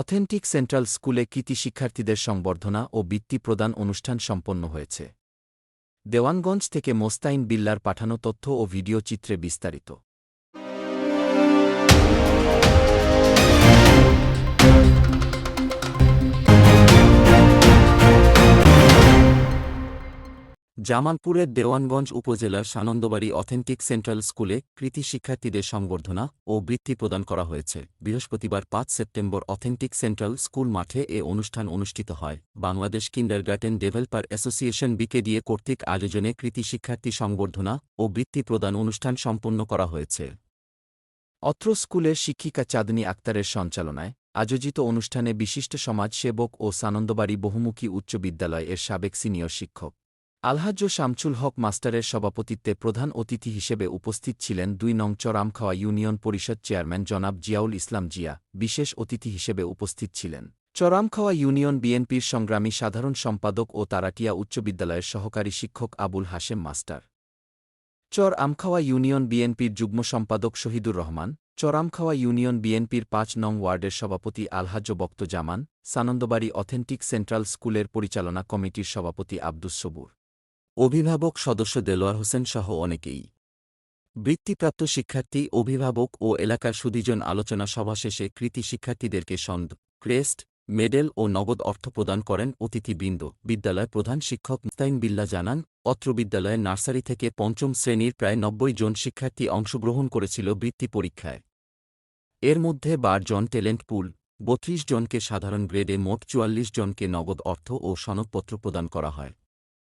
Authentic central স্কুলে কৃতি শিক্ষার্থীদের সংবর্ধনা ও বৃত্তি প্রদান অনুষ্ঠান সম্পন্ন হয়েছে। দেওয়ানগঞ্জ থেকে মোস্তাইন বিল্লার পাঠানো তথ্য ও ভিডিও চিত্রে বিস্তারিত। জামালপুরের দেওয়ানগঞ্জ উপজেলার সানন্দবাড়ি অথেন্টিক সেন্ট্রাল স্কুলে কৃতি শিক্ষার্থীদের সংবর্ধনা ও বৃত্তি প্রদান করা হয়েছে। বৃহস্পতিবার পাঁচ সেপ্টেম্বর অথেন্টিক সেন্ট্রাল স্কুল মাঠে এ অনুষ্ঠান অনুষ্ঠিত হয়। Bangladesh kindergarten developer association BKDA কর্তৃক আয়োজনে কৃতি শিক্ষার্থী সংবর্ধনা ও বৃত্তি প্রদান অনুষ্ঠান সম্পন্ন করা হয়েছে। অত্র স্কুলের শিক্ষিকা চাঁদনী আক্তারের সঞ্চালনায় আয়োজিত অনুষ্ঠানে বিশিষ্ট সমাজসেবক ও সানন্দবাড়ি বহুমুখী উচ্চ বিদ্যালয় এর সাবেক সিনিয়র শিক্ষক আলহাজ্য শামচুল হক মাস্টারের সভাপতিত্বে প্রধান অতিথি হিসেবে উপস্থিত ছিলেন দুই নং চরামখাওয়া ইউনিয়ন পরিষদ চেয়ারম্যান জনাব জিয়াউল ইসলাম জিয়া, বিশেষ অতিথি হিসেবে উপস্থিত ছিলেন। চরামখাওয়া ইউনিয়ন বিএনপির সংগ্রামী সাধারণ সম্পাদক ও তারাটিয়া উচ্চ বিদ্যালয়ের সহকারী শিক্ষক আবুল হাশেম মাস্টার। চর আমখাওয়া ইউনিয়ন বিএনপির যুগ্ম সম্পাদক শহীদুর রহমান চরামখাওয়া ইউনিয়ন বিএনপির পাঁচ নং ওয়ার্ডের সভাপতি আলহাজ্য বক্ত জামান সানন্দবাড়ি অথেন্টিক সেন্ট্রাল স্কুলের পরিচালনা কমিটির সভাপতি আব্দুস সবুর। অভিভাবক সদস্য দেলোয়ার হোসেন সহ অনেকেই। বৃত্তিপ্রাপ্ত শিক্ষার্থী, অভিভাবক ও এলাকার সুদীজন আলোচনা সভা শেষে কৃতি শিক্ষার্থীদেরকে সন্দ, ক্রেস্ট, মেডেল ও নগদ অর্থ প্রদান করেন অতিথিবৃন্দ বিদ্যালয় প্রধান শিক্ষক মুস্তাইন বিল্লা জানান, অত্র বিদ্যালয়ের নার্সারি থেকে পঞ্চম শ্রেণির প্রায় নব্বই জন শিক্ষার্থী অংশগ্রহণ করেছিল বৃত্তি পরীক্ষায়। এর মধ্যে বার জন ট্যালেন্ট পুল, বত্রিশ জনকে সাধারণ গ্রেডে মোট চুয়াল্লিশ জনকে নগদ অর্থ ও সনদপত্র প্রদান করা হয়।